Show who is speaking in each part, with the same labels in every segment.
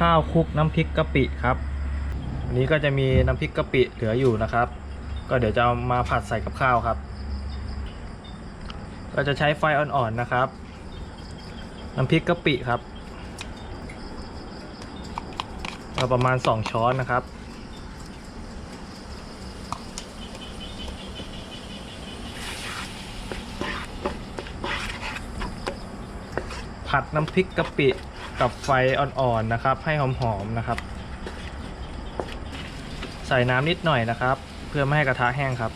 Speaker 1: ข้าวคลุกน้ำพริกกะปิครับอันนี้ก็จะมีน้ำพริกกะปิเหลืออยู่นะครับ ก็เดี๋ยวจะเอามาผัดใส่กับข้าวครับ ก็จะใช้ไฟอ่อนๆนะครับ น้ำพริกกะปิครับเอาประมาณ 2 ช้อนนะครับผัดน้ำพริกกะปิ กับไฟอ่อนๆนะครับ ให้หอมๆนะครับ ใส่น้ำนิดหน่อยนะครับ เพื่อไม่ให้กระทะแห้งครับ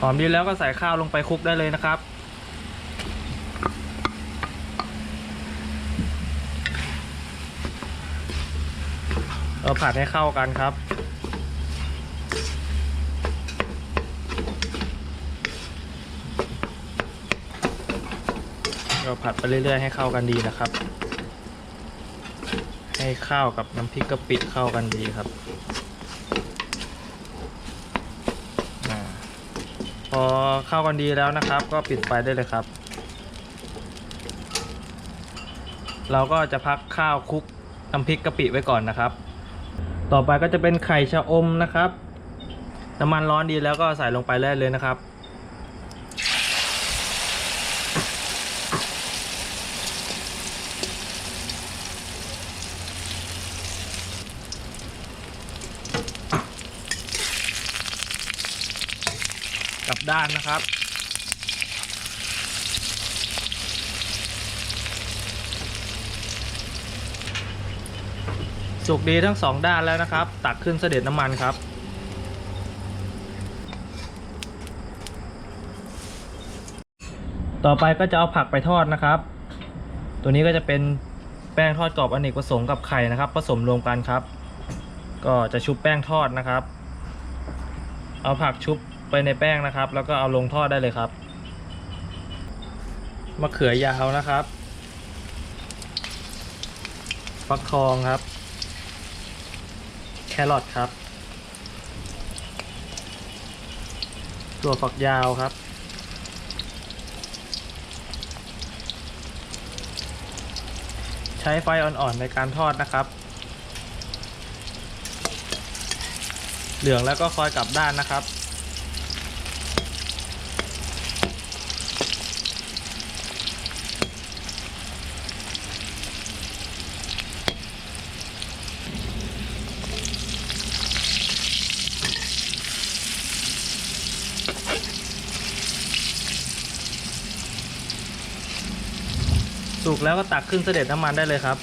Speaker 1: หอมดีแล้วก็ใส่ข้าวลงไปคลุกได้เลยนะครับเราผัดให้เข้ากันครับ เราผัดไปเรื่อยๆให้เข้ากันดีนะครับ ให้ข้าวกับน้ำพริกกะปิเข้ากันดีครับพอเข้ากันดีแล้วนะครับ ก็ปิดไฟได้เลยครับ เราก็จะพักข้าวคลุกน้ำพริกกะปิไว้ก่อนนะครับ ต่อไปก็จะเป็นไข่ชะอมนะครับ น้ำมันร้อนดีแล้วก็ใส่ลงไปได้เลยนะครับ กลับด้านนะครับ สุกดีทั้งสองด้านแล้วนะครับ ตักขึ้นเสด็จน้ำมันครับ ต่อไปก็จะเอาผักไปทอดนะครับ ตัวนี้ก็จะเป็นแป้งทอดกรอบอเนกประสงค์กับไข่นะครับ ผสมรวมกันครับ ก็จะชุบแป้งทอดนะครับ เอาผักชุบ ไปในแป้งนะครับ แล้วก็เอาลงทอดได้เลยครับมะเขือยาวนะครับฟักทองครับ แครอทครับตัวฝักยาวครับ ใช้ไฟอ่อนๆในการทอดนะครับ เหลืองแล้วก็คอยกลับด้านนะครับ สุกแล้วก็ตักขึ้นเสด็จน้ำมันได้เลยครับ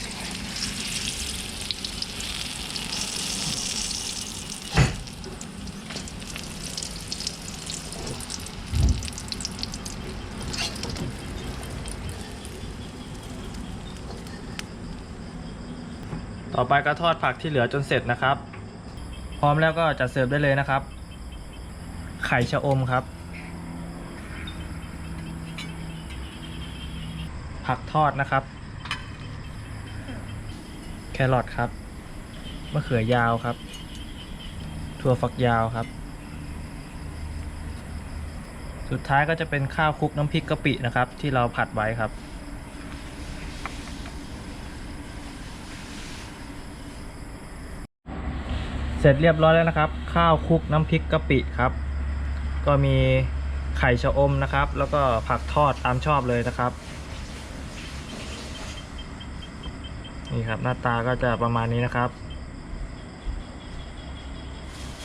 Speaker 1: ต่อไปก็ทอดผักที่เหลือจนเสร็จนะครับ พร้อมแล้วก็จัดเสิร์ฟได้เลยนะครับ ไข่ชะอมครับ ผักทอดนะครับ แครอทครับมะเขือยาวครับ ถั่วฝักยาวครับ สุดท้ายก็จะเป็นข้าวคลุกน้ำพริกกะปินะครับ ที่เราผัดไว้ครับเสร็จเรียบร้อยแล้วนะครับ ข้าวคลุกน้ำพริกกะปิครับ ก็มีไข่ชะอมนะครับ แล้วก็ผักทอดตามชอบเลยนะครับ นี่ครับหน้าตาก็จะประมาณนี้นะครับ